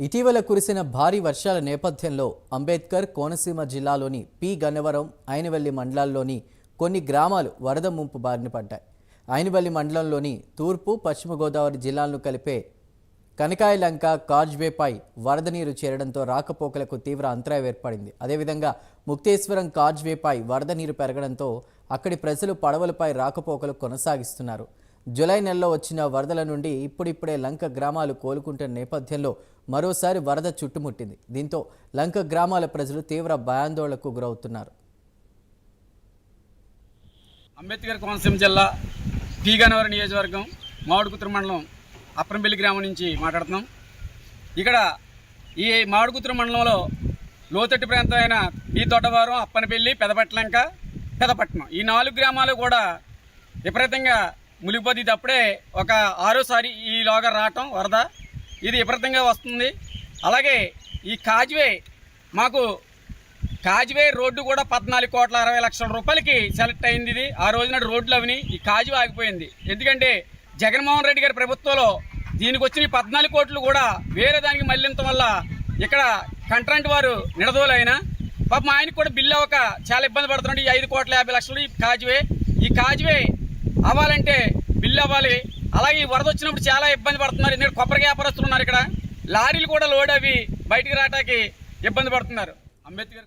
ఇటీవల కురిసిన భారీ వర్షాల నేపథ్యంలో అంబేద్కర్ కోనసీమ జిల్లాలోని పి. గన్నవరం ఐనవల్లి మండలాల్లోని కొన్ని గ్రామాలు వరద ముంపు బారిన పడ్డాయి. ఐనవల్లి మండలంలోని తూర్పు పశ్చిమ గోదావరి జిల్లాలను కలిపే కనకాయలంక కాజ్వేపై వరద నీరు చేరడంతో రాకపోకలకు తీవ్ర అంతరాయం ఏర్పడింది. అదేవిధంగా ముక్తేశ్వరం కాజ్వేపై వరద నీరు పెరగడంతో అక్కడి ప్రజలు పడవలపై రాకపోకలు కొనసాగిస్తున్నారు. జూలై నెలలో వచ్చిన వరదల నుండి ఇప్పుడిప్పుడే లంక గ్రామాలు కోలుకుంటున్న నేపథ్యంలో మరోసారి వరద చుట్టుముట్టింది. దీంతో లంక గ్రామాల ప్రజలు తీవ్ర భయాందోళనకు గురవుతున్నారు. అంబేద్కర్ కోనసీమ జిల్లా తీగనవరం నియోజకవర్గం మామిడికుతురు మండలం అప్పరంపల్లి గ్రామం నుంచి మాట్లాడుతున్నాం. ఇక్కడ ఈ మామిడికుతురు మండలంలో లోతట్టు ప్రాంతం అయిన పీ తోటవారం అప్పనపల్లి పెదపట్లంక పెదపట్నం ఈ నాలుగు గ్రామాలు కూడా విపరీతంగా మునిగిపోతే ఇది అప్పుడే ఒక ఆరోసారి ఈలోగా రావటం వరద. ఇది విపరీతంగా వస్తుంది. అలాగే ఈ కాజ్వే మాకు కాజ్వే రోడ్డు కూడా పద్నాలుగు కోట్ల అరవై లక్షల రూపాయలకి సెలెక్ట్ అయింది ఇది. ఆ రోజున రోడ్లు అవిని ఈ కాజ్వే ఆగిపోయింది. ఎందుకంటే జగన్మోహన్ రెడ్డి గారి ప్రభుత్వంలో దీనికి వచ్చిన పద్నాలుగు కోట్లు కూడా వేరే దానికి మళ్ళించడం వల్ల ఇక్కడ కంట్రంట్ వారు నిడదోలైన. పాపం ఆయనకు కూడా బిల్లు అవ్వక చాలా ఇబ్బంది పడుతున్నాడు. ఈ ఐదు కోట్ల యాభై లక్షలు ఈ కాజువే. ఈ కాజువే అవ్వాలంటే బిల్లు అవ్వాలి. అలాగే ఈ వరద వచ్చినప్పుడు చాలా ఇబ్బంది పడుతున్నారు. ఎందుకంటే కొబ్బరి వ్యాపారస్తులు ఉన్నారు ఇక్కడ. లారీలు కూడా లోడ్ అవి బయటికి రావడానికి ఇబ్బంది పడుతున్నారు. అంబేద్కర్